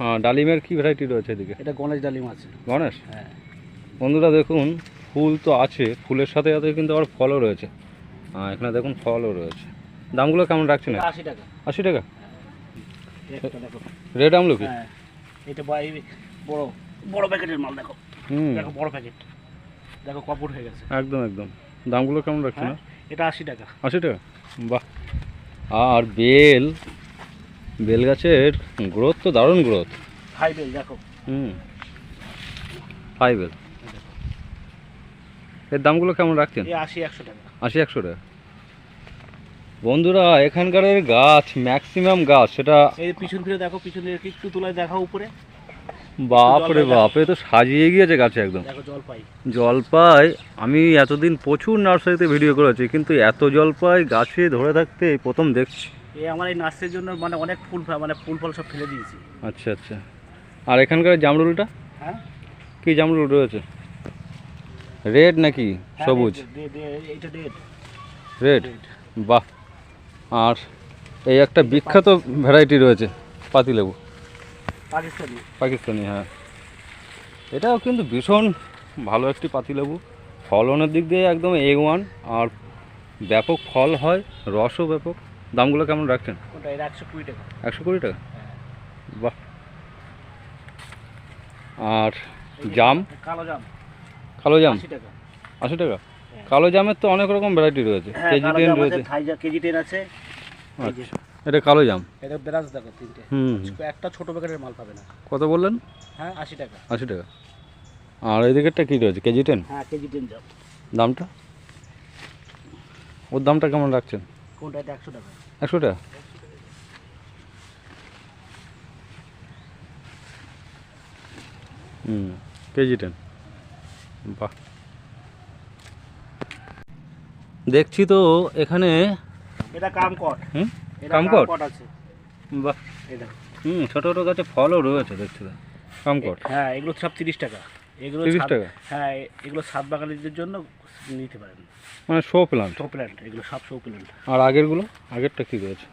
হ্যাঁ ডালিমের কি ভ্যারাইটি রয়েছে এদিকে? এটা গণেশ ডালিম আছে। গণেশ? হ্যাঁ। বন্ধুরা দেখুন ফুল তো আছে ফুলের সাথে সাথে কিন্তু আবার ফলও রয়েছে। আহ, এখানে দেখুন ফলও রয়েছে। দামগুলো কেমন রাখছেন? আশি টাকা। আশি টাকা? রেড আমলকি হ্যাঁ। এটা বড় বড় প্যাকেটের মাল দেখো। হুম। দেখো বড় প্যাকেট দেখো কপুর হয়ে গেছে। একদম একদম। দামগুলো কেমন রাখছেন? হ্যাঁ এটা আশি টাকা। আশি টাকা? বাহ। আর বেল? বেল গাছের গ্রোথ তো দারুণ গ্রোথ। হাই বেল দেখো। হুম। ফাইভ বেল। এর দামগুলো কেমন রাখছেন? আশি একশো টাকা। আশি একশো টাকা। বন্ধুরা এখানকার গাছ ম্যাক্সিমাম গাছ সেটা এই পিছন ফিরে দেখো পিছন দিকে একটু তোলায় দেখা উপরে। বাপ রে বাপ এ তো সাজিয়ে গিয়েছে গাছে একদম। জলপাই আমি এতদিন প্রচুর নার্সারিতে ভিডিও করেছি কিন্তু এত জলপাই গাছে ধরে থাকতে প্রথম দেখছি। এই আমার এই নার্সের জন্য মানে অনেক ফুল মানে ফুল ফল সব ফেলে দিয়েছি। আচ্ছা আচ্ছা। আর এখানকার জামরুলটা? হ্যাঁ? কি জামরুল রয়েছে? রেড নাকি? হ্যাঁ, সবুজ? রেড বাহ। আর এই একটা বিখ্যাত ভ্যারাইটি রয়েছে পাতিলেবু পাকিস্তানি। পাকিস্তানি হ্যাঁ। এটাও কিন্তু ভীষণ ভালো একটি পাতিলেবু ফলনের দিক দিয়ে একদম এ ওয়ান আর ব্যাপক ফল হয় রসও ব্যাপক। দামগুলো কেমন রাখছেন? এটা একশো কুড়ি টাকা। একশো কুড়ি টাকা? হ্যাঁ। বাহ। আর জাম? কালো জাম। কালো জাম? আশি টাকা। কালো জামের তো অনেক রকম ভ্যারাইটি রয়েছে। হ্যাঁ কেজি টেন রয়েছে। কেজি টেন আছে। আচ্ছা। এটা কালো জাম? এটা ব্রাঞ্চ দেখো তিনটে। হুম হুম। একটা ছোট প্যাকেটের মাল পাবে না। কত বললেন? হ্যাঁ আশি টাকা। আশি টাকা। আর এদিকেরটা কী রয়েছে? কেজি টেন হ্যাঁ কেজি টেন জাম। দামটা? ওর দামটা কেমন রাখছেন? কোনটা এটা একশো টাকা? একশো টাকা হুম কেজি টেন বাহ। দেখছি তো এখানে এটা কামকট। হুম? কামকট? আছে। বাহ। এটা হুম ছোটো ছোটো গাছে ফলও রয়েছে দেখছি তো। কামকট। হ্যাঁ এগুলো সব তিরিশ টাকা। এগুলো 30 টাকা? হ্যাঁ এগুলো সাত বাগানিদের জন্য নিতে পারেন। মানে শো প্লান্ট শো প্ল্যান্ট এগুলো সব শো প্ল্যান্ট আর আগেরগুলো? আগেরটা কী রয়েছে?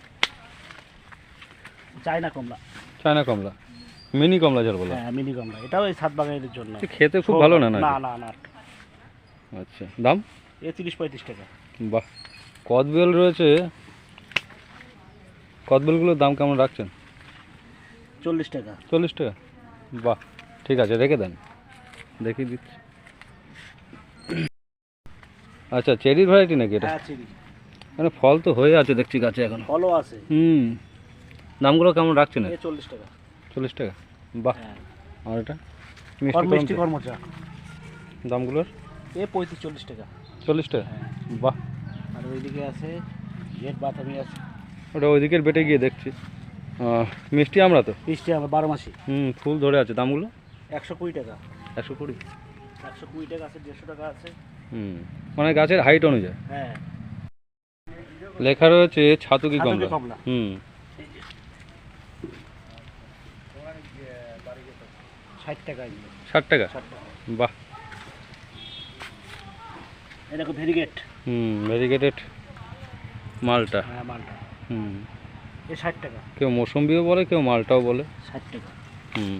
চায়না কমলা। চায়না কমলা। মিনি কমলা যার বলা। হ্যাঁ মিনি কমলা। এটাও এই সাত বাগানিদের জন্য। খেতে খুব ভালো না না না না। আচ্ছা দাম? এ তিরিশ পঁয়ত্রিশ টাকা। বাহ কদবেল রয়েছে। কদবেলগুলোর দাম কেমন রাখছেন? চল্লিশ টাকা। চল্লিশ টাকা? বাহ ঠিক আছে রেখে দেন। দেখিয়ে দিচ্ছি। আচ্ছা চেরি ভ্যারাইটি নাকি এটা? হ্যাঁ চিনি মানে ফল তো হয়ে আছে দেখছি গাছে এখন। ফলও আছে। হুম। দামগুলো কেমন রাখছেন? এ চল্লিশ টাকা। চল্লিশ টাকা? বাহ। হ্যাঁ। আর এটা? মিষ্টি কর্মচা দামগুলোর? এ পঁয়ত্রিশ চল্লিশ টাকা। চল্লিশ টাকা? হ্যাঁ। বাহ। আর ওইদিকে আছে রেড বাতামি আছে। ওটা ওইদিকের বেটে গিয়ে দেখছি। মিষ্টি আমরা তো? মিষ্টি আমার বারো মাসি। হুম ফুল ধরে আছে। দামগুলো? একশো কুড়ি টাকা। একশো কুড়ি। একশো দেড়শো টাকা আছে। হুম মানে গাছের হাইট অনুযায়ী। হ্যাঁ। লেখা রয়েছে ছাতুকি কমলা। হুম। ষাট টাকা ষাট টাকা? বাহ। ভেরিগেট। হুম ভেরিগেটেড মালটা। হ্যাঁ মালটা। হুম। এ ষাট টাকা। কেউ মৌসম্বিও বলে কেউ মালটাও বলে। ষাট টাকা। হুম।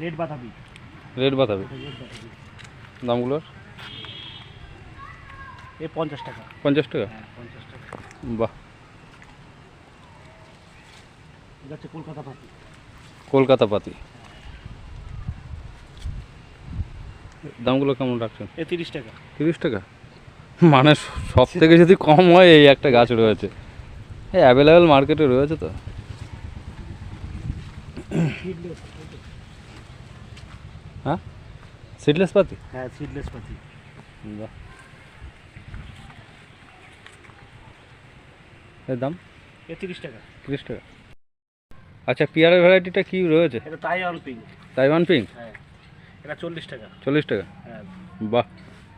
Red red বাতাবে। দামগুলোর? এ পঞ্চাশ টাকা। পঞ্চাশ টাকা? হ্যাঁ পঞ্চাশ টাকা। বাহ। এটা হচ্ছে কলকাতা পাতি। কলকাতা পাতি। দামগুলো কেমন রাখছেন? এ তিরিশ টাকা। তিরিশ টাকা? মানে সব থেকে যদি কম হয় এই একটা গাছ রয়েছে। এই অ্যাভেলেবেল মার্কেটে রয়েছে তো। হ্যাঁ? সিডলেস পাতি? হ্যাঁ সিডলেস পাতি। বাহ। এর দাম? এ তিরিশ টাকা। তিরিশ টাকা। আচ্ছা পিয়ারের ভ্যারাইটিটা কি রয়েছে? এটা তাইওয়ান পিঙ্ক তাইওয়ান পিঙ্ক হ্যাঁ এটা চল্লিশ টাকা। চল্লিশ টাকা? হ্যাঁ। বাহ।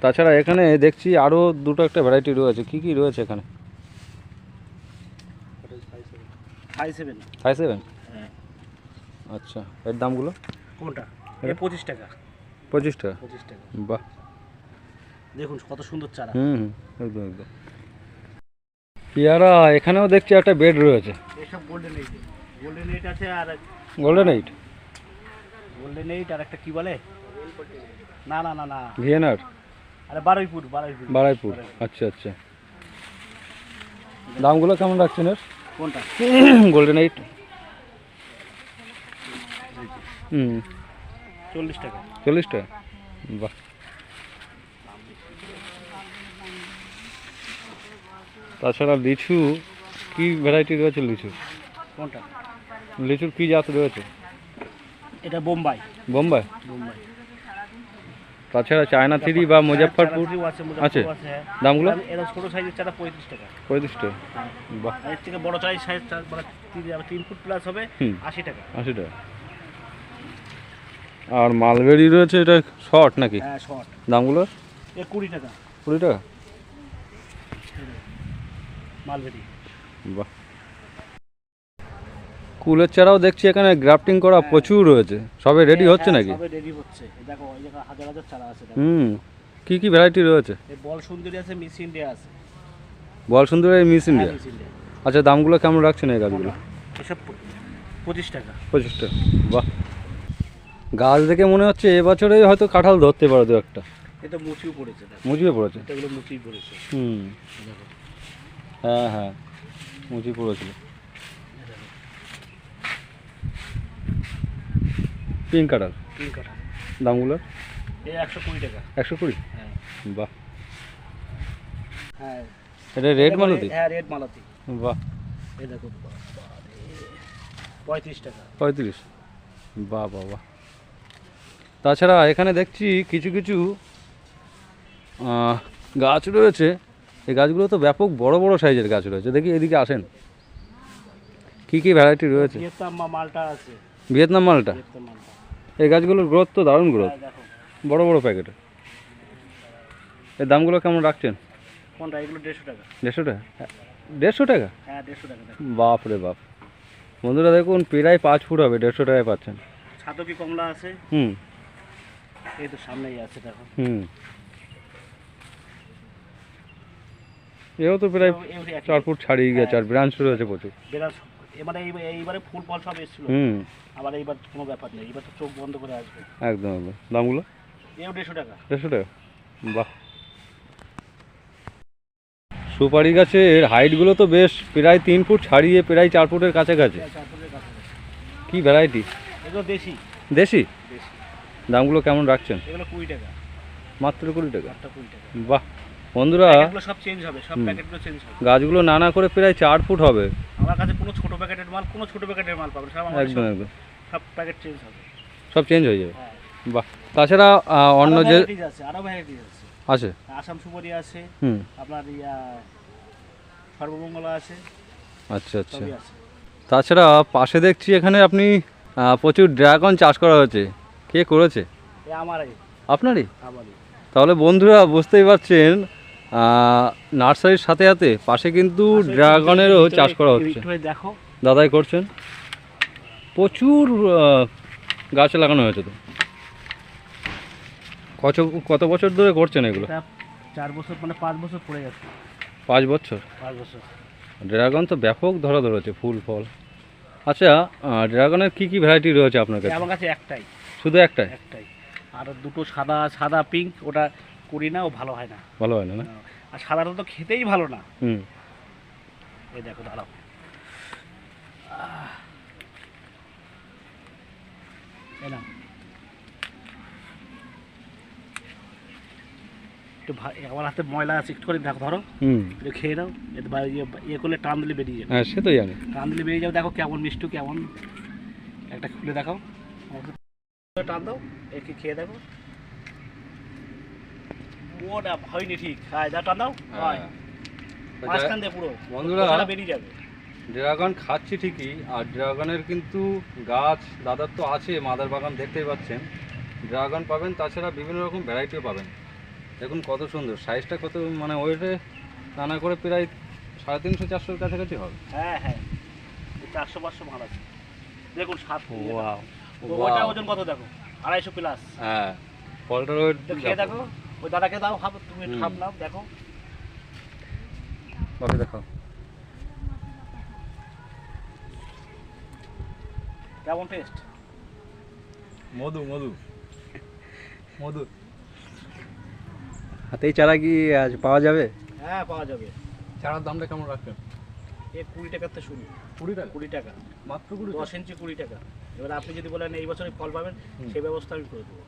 তাছাড়া এখানে দেখছি আরও দুটো একটা ভ্যারাইটি রয়েছে। কি কি রয়েছে এখানে? ফাইভ সেভেন হ্যাঁ। আচ্ছা এর দামগুলো? কোনটা? এ পঁচিশ টাকা। পঁচিশ টাকা? পঁচিশ টাকা। বাহ। দেখুন কত সুন্দর চারা। হুম হুম একদম একদম। পেয়ারা এখানেও দেখছি একটা বেড রয়েছে। এসব গোল্ডেন এইট গোল্ডেন এইট আছে আর গোল্ডেন এইট গোল্ডেন এইট আর একটা কি বলে? না না না না। ভিয়েনার আরে বারুইপুর বারুইপুর। বারাইপুর আচ্ছা আচ্ছা। দামগুলো কেমন রাখছেন এর? কোনটা? গোল্ডেন এইট হুম। চল্লিশ টাকা। চল্লিশ টাকা? বাহ। তাছাড়া লিচু কি ভ্যারাইটি রয়েছে লিচু? কোনটা? লিচুর কি জাত রয়েছে? এটা বোম্বাই। বোম্বাই? বোম্বাই। তাছাড়া চায়না থ্রি বা মুজাফরপুর আছে হ্যাঁ। দামগুলো? এরা ছোটো সাইজের চারা পঁয়ত্রিশ টাকা। পঁয়ত্রিশ টাকা। বাহ। এর থেকে বড় সাইজ তিন তিন ফুট প্লাস হবে আশি টাকা। আশি টাকা। আর মালবেরি রয়েছে এটা শর্ট নাকি? হ্যাঁ শর্ট। দামগুলো? এ কুড়ি টাকা। কুড়ি টাকা? মালবেরি। বাহ। কুলের চারাও দেখছি এখানে গ্রাফটিং করা প্রচুর রয়েছে। সবে রেডি হচ্ছে হ্যাঁ, নাকি? সবে রেডি হচ্ছে। দেখো ওই জায়গায় হাজার হাজার চারা আছে হুম কি কি ভ্যারাইটি রয়েছে? বল সুন্দরী আছে মিস ইন্ডিয়া আছে। বল সুন্দর এই মিস ইন্ডিয়া? হ্যাঁ, মিস ইন্ডিয়া। আচ্ছা দামগুলো কেমন রাখছেন এই গাছগুলো? এসব পঁচিশ টাকা। পঁচিশ টাকা। বাহ। গাছ দেখে মনে হচ্ছে এবছরে হয়তো কাঁঠাল ধরতে পারো দু একটা। এটা মুচিও পড়েছে মুচিয়ে পড়েছে? এগুলো মুচিই পড়েছে। হুম। হ্যাঁ হ্যাঁ। মুচি পড়েছিল এই দেখো পিঙ্ক তিন দামগুলো? একশো কুড়ি টাকা। একশো কুড়ি? হ্যাঁ। বাহ। হ্যাঁ। এটা রেড মালতি? হ্যাঁ রেড মালতি। বাহ। এই দেখো পঁয়ত্রিশ টাকা। পঁয়ত্রিশ? বাহ বাহ বাহ। তাছাড়া এখানে দেখছি কিছু কিছু গাছ রয়েছে। এই গাছগুলো তো ব্যাপক বড় বড় সাইজের গাছ রয়েছে। দেখি এদিকে আসেন। কি কি ভ্যারাইটি রয়েছে? ভিয়েতনাম মালটা আছে। ভিয়েতনাম মালটা? এই গাছগুলোর গ্রোথ তো দারুণ গ্রোথ হ্যাঁ, বড় বড় প্যাকেটে এর। দামগুলো কেমন রাখছেন? কোনটা এগুলো দেড়শো টাকা। দেড়শো টাকা? দেড়শো টাকা? হ্যাঁ দেড়শো টাকা। বাপ রে বাপ। বন্ধুরা দেখুন প্রায় পাঁচ ফুট হবে দেড়শো টাকায় পাচ্ছেন। ছাতকি কমলা আছে। হুম। এই তো সামনেই আছে দেখো। হুম। এও তো প্রায় চার ফুট ছাড়িয়ে গেছে আর ব্রাঞ্চ রয়েছে প্রচুর। বেরাস এবারে এই- এইবারে ফুল ফল সব এসেছিল। হুম। আবার এইবার কোনো ব্যাপার নেই এবার তো চোখ বন্ধ করে আসবে। একদম একদম। দামগুলো? এও দেড়শো টাকা। দেড়শো টাকা? বাহ। সুপারি গাছের হাইটগুলো তো বেশ প্রায় তিন ফুট ছাড়িয়ে প্রায় চার ফুটের কাছাকাছি। হ্যাঁ, কি ভ্যারাইটি এগুলো দেশি। দেশি? দামগুলো কেমন রাখছেন? এগুলো কুড়ি টাকা। মাত্র কুড়ি টাকা? বাহ বন্ধুরা সব চেঞ্জ হবে সব হুম। প্যাকেটগুলো চেঞ্জ হবে। গাছগুলো নানা করে প্রায় চার ফুট হবে। আমার কাছে কোনো ছোট প্যাকেটের মাল কোনো ছোট প্যাকেটের মাল পাবেন সব একদম সব- একদম সব প্যাকেট চেঞ্জ হবে। সব চেঞ্জ হয়ে যাবে। হ্যাঁ। বাহ তাছাড়া অন্য যে আছে আরও আছে। আছে? আসাম সুপারি আছে হুম। আপনার ইয়া সর্বমঙ্গলা আছে আচ্ছা আচ্ছা। তাছাড়া পাশে দেখছি এখানে আপনি প্রচুর ড্রাগন চাষ করা হয়েছে। কে করেছে? আমারই। আপনারই? আমারই। তাহলে বন্ধুরা বুঝতেই পারছেন নার্সারির সাথে সাথে পাশে কিন্তু ড্রাগনেরও চাষ করা হচ্ছে। দেখো। দাদাই করছেন। প্রচুর গাছ লাগানো হয়েছে তো। কত কত বছর ধরে করছেন এগুলো? চার বছর মানে পাঁচ বছর পড়ে গেছে। পাঁচ বছর? পাঁচ বছর। ড্রাগন তো ব্যাপক ধরা ধরেছে ফুল ফল। আচ্ছা ড্রাগনের কি কি ভ্যারাইটি রয়েছে আপনার কাছে? আমার কাছে একটাই। শুধু একটাই? একটাই। আর দুটো সাদা সাদা পিঙ্ক ওটা করি না ও ভালো হয় না। ভালো হয় না না? আর সাদাটা তো খেতেই ভালো না। হুম। এই দেখো দাঁড়াও। নাও। একটু আমার হাতে ময়লা আছে একটু করে দেখো ধরো। হুম। একটু খেয়ে নাও ইয়ে ইয়ে করলে টান দিলে বেরিয়ে যাবে। হ্যাঁ সে তো জানি। টান দিলে বেরিয়ে যাবে দেখো কেমন মিষ্টি কেমন। একটা খুলে দেখাও। টান দাও একে খেয়ে দেখো। ওটা হয়নি ঠিক। হ্যাঁ যা টান দাও। মাঝখান দিয়ে পুরো। বন্ধুরা- বেরিয়ে যাবে। ড্রাগন খাচ্ছি ঠিকই আর ড্রাগনের কিন্তু গাছ দাদার তো আছে মাদার বাগান দেখতেই পাচ্ছেন। ড্রাগন পাবেন তাছাড়া বিভিন্ন রকম ভ্যারাইটিও পাবেন। দেখুন কত সুন্দর সাইজটা কত মানে ওয়েটে নানা করে প্রায় সাড়ে তিনশো চারশোর কাছাকাছি হবে। হ্যাঁ হ্যাঁ। চারশো পাঁচশো আছে। দেখুন সাত ওটা ওজন কত দেখো? আড়াইশো প্লাস হ্যাঁ ফলটার খেয়ে দেখো। ওই দাদাকে দাও হাফ তুমি। হাফ নাও দেখো। বাকি দেখাও। কেমন টেস্ট মধু মধু। মধু। হাতেই চারা কি আজ পাওয়া যাবে? হ্যাঁ পাওয়া যাবে। চারার দামটা কেমন রাখবেন? এ কুড়ি টাকার থেকে শুরু। কুড়ি টাকা? কুড়ি টাকা। মাত্র কুড়ি দশ ইঞ্চি কুড়ি টাকা। এবার আপনি যদি বলেন এই বছরই ফল পাবেন সেই ব্যবস্থা আমি করে দেবো।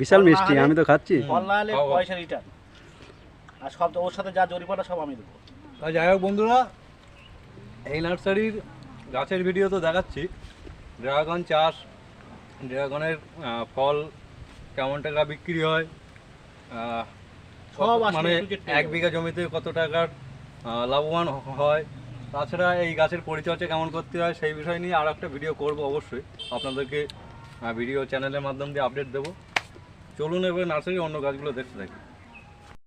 বিশাল মিষ্টি আমি তো খাচ্ছি। ফল না হলে। পয়সা রিটার্ন আর সব ওর সাথে যা জরিমানা সব আমি দেবো। তা যাই হোক বন্ধুরা এই নার্সারির গাছের ভিডিও তো দেখাচ্ছি। ড্রাগন চাষ ড্রাগনের ফল কেমন টাকা বিক্রি হয় সব মানে এক বিঘা জমিতে কত টাকার লাভবান হয় তাছাড়া এই গাছের পরিচর্যা কেমন করতে হয় সেই বিষয় নিয়ে আর একটা ভিডিও করব অবশ্যই। আপনাদেরকে ভিডিও চ্যানেলের মাধ্যম দিয়ে আপডেট দেবো। চলুন এবার নার্সারি অন্য গাছগুলো দেখতে থাকি।